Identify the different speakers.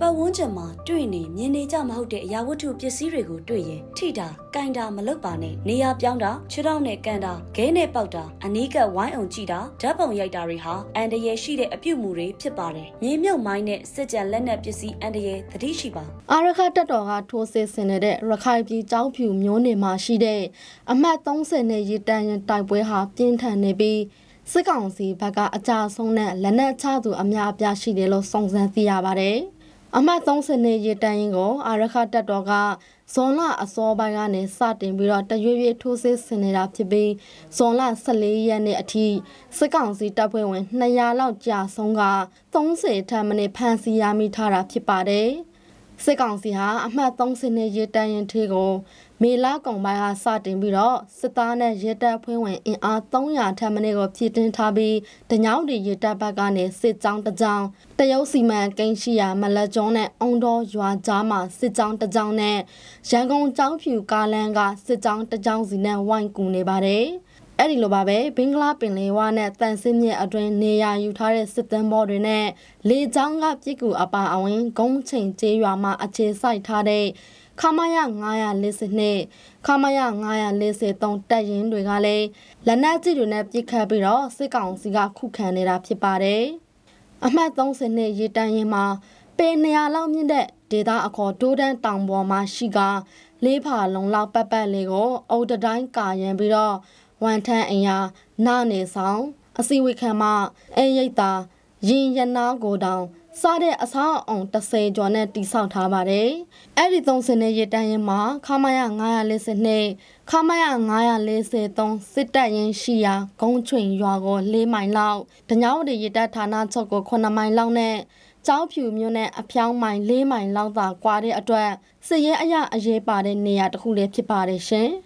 Speaker 1: ပတ်ဝန်းကျင်မှာတွေ့နေမြင်နေကြမဟုတ်တဲ့အရာဝတ္ထုပစ္စည်းတွေကိုတွေ့ရင်ထိတာ၊ကန်တာမလုပ်ပါနဲ့နေရာပြောင်းတာခြေထောက်နဲ့ကန်တာခဲနဲ့ပေါက်တာအနီးကပ်ဝိုင်းအောင်ကြည့်တာဓာတ်ပုံရိုက်တာတွေဟာအန်တရယ်ရှိတဲ့အပြုတ်မှုတွေဖြစ်ပါတယ်။မြေမြုပ်မိုင်းနဲ့စစ်ကြံလက်နက်ပစ္စည်းအန်တရယ်သတိရှိပါ
Speaker 2: အာရခတက်တော်ကထိုးစစ်ဆင်နေတဲ့ရခိုင်ပြည်ကျောင်းဖြူမျိုးနယ်မှာရှိတဲ့အမှတ်30နဲ့ရေတန်းရင်တိုက်ပွဲဟာပြင်းထန်နေပြီးစစ်ကောင်စီဘက်ကအကြဆုံးနဲ့လက်နက်ချသူအများအပြားရှိတယ်လို့စုံစမ်းသိရပါတယ်။ အမှတ်30နဲ့ရေတန်းရင်ကိုအာရခတက်တော်ကဇွန်လအစောပိုင်းကနေစတင်ပြီးတော့တရွေ့ရွေ့ထိုးစစ်ဆင်နေတာဖြစ်ပြီးဇွန်လ14ရက်နေ့အထိစစ်ကောင်စီတပ်ဖွဲ့ဝင်200လောက်ကြာဆုံးက30ထပ်မနစ်ဖမ်းဆီးရမိထားတာဖြစ်ပါတယ်။ စစ်ကောင်စီဟာအမှတ်30နဲ့ရဲတန်းရင်ထေးကိုမေလကုံပိုင်းဟာစတင်ပြီးတော့စစ်သားနဲ့ရဲတပ်ဖွဲ့ဝင်အင်အား300ထပ်မင်းကိုဖြည့်တင်းထားပြီးတညောင်းဒီရဲတပ်ဘက်ကနေစစ်ကြောင်းတစ်ကြောင်းတရုတ်စီမံကိန်းရှိရာမလက်ကျောင်းနဲ့အုံတော်ရွာကြားမှာစစ်ကြောင်းတစ်ကြောင်းနဲ့ရန်ကုန်ကျောင်းဖြူကားလမ်းကစစ်ကြောင်းတစ်ကြောင်းစီနဲ့ဝိုင်းကူနေပါတယ်။ အဲ့ဒီလိုပါပဲဘင်္ဂလားပင်လယ်ဝါနဲ့တန်ဆင်းမြစ်အတွင်းနေရာယူထားတဲ့စစ်တမ်းဘောတွေနဲ့လေကြောင်းကပြစ်ကူအပါအဝင်ဂုံးချိန်ကျေးရွာမှာအခြေစိုက်ထားတဲ့ခမရ942ခမရ943တပ်ရင်းတွေကလည်းလက်နက်ကြီးတွေနဲ့ပြစ်ခတ်ပြီးတော့စစ်ကောင်စီကခုခံနေတာဖြစ်ပါတယ်။အမှတ်30နဲ့ရေတန်းရင်မှာပေ200လောက်မြင့်တဲ့ဒေသအခေါ်ဒိုးတန်းတောင်ပေါ်မှာရှိကလေးဖာလုံလောက်ပတ်ပတ်လေးကိုအုတ်တတိုင်းကာရန်ပြီးတော့ ဝန်ထမ်းအင်ယာနာနေဆောင်အစီဝေခံမအဲရိတ်တာရင်ရနာကိုတောင်စားတဲ့အဆောက်အုံ30ကျော်နဲ့တိစောက်ထားပါတယ်။အဲ့ဒီ30နဲ့ရတန်းရင်မှာခမရ942ခမရ943စစ်တပ်ရင်ရှိရာဂုံးချွင်ရွာကို၄မိုင်လောက်တညောင်းဒီရတပ်ဌာနချုပ်ကို9မိုင်လောက်နဲ့ကျောင်းဖြူမြို့နဲ့အဖျောင်းမိုင်၄မိုင်လောက်သာကွာတဲ့အတွက်စစ်ရဲအရအရေးပါတဲ့နေရာတစ်ခုလည်းဖြစ်ပါတယ်ရှင်။